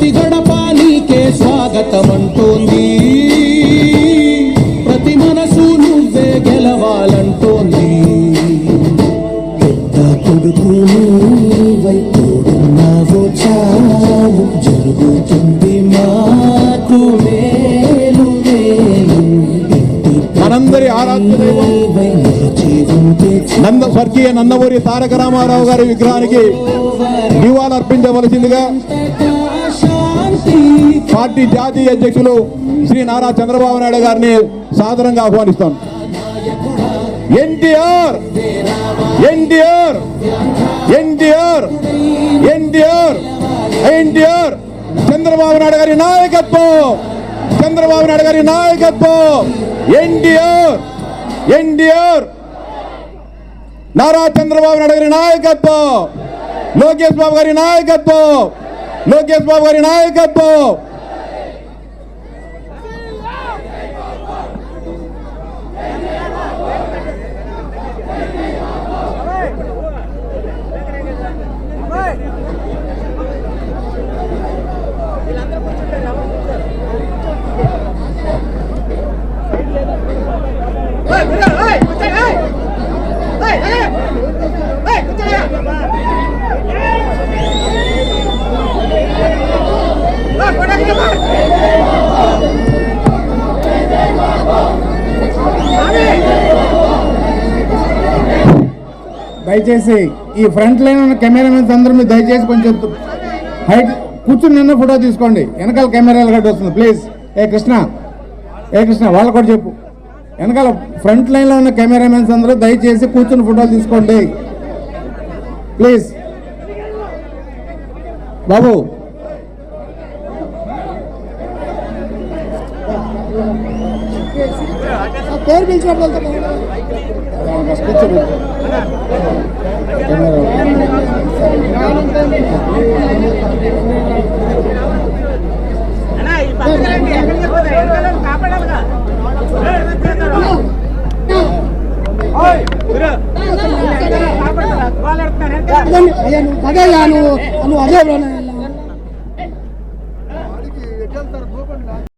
ప్రతి గడప నీకే స్వాగతం అంటోంది ప్రతి మనసు నువ్వే గెలవాలంటోంది. పెద్ద కొడుకు తోడున్నావు జరుగుతుంది మాకు మేలు మేలు. ఇంటి మనందరి ఉంటే నంద స్వర్గీయ నందమూరి తారక రామారావు గారి విగ్రహానికి నివాళులర్పించవలసిందిగా శాంతి పార్టీ జాతీయ అధ్యక్షులు శ్రీ నారా చంద్రబాబు నాయుడు గారిని సాదరంగా ఆహ్వానిస్తాం. ఎన్టీఆర్! ఎన్టీఆర్! ఎన్టీఆర్! ఎన్టీఆర్! ఎన్టీఆర్! చంద్రబాబు నాయుడు గారి నాయకత్వం! చంద్రబాబు నాయుడు గారి నాయకత్వం! ఎన్టీఆర్! ఎన్టీఆర్! నారా చంద్రబాబు నాయుడు గారి నాయకత్వం! లోకేష్ బాబు గారి నాయకత్వం! లోకేష్ బాబు గారి నాయకత్వం. దయచేసి ఈ ఫ్రంట్ లైన్ ఉన్న కెమెరామెన్స్ అందరూ మీరు దయచేసి కొంచెం హైట్ కూర్చుని నిన్న ఫోటో తీసుకోండి. వెనకాల కెమెరాలు గట్టి వస్తుంది. ప్లీజ్. ఏ కృష్ణ. ఏ కృష్ణ వాళ్ళకు కూడా చెప్పు. వెనకాల ఫ్రంట్ లైన్లో ఉన్న కెమెరామెన్స్ అందరూ దయచేసి కూర్చుని ఫోటోలు తీసుకోండి. ప్లీజ్. బాబు. పేరు పిలిచినప్పుడు అయ్యా నువ్వు అదే నువ్వు అదే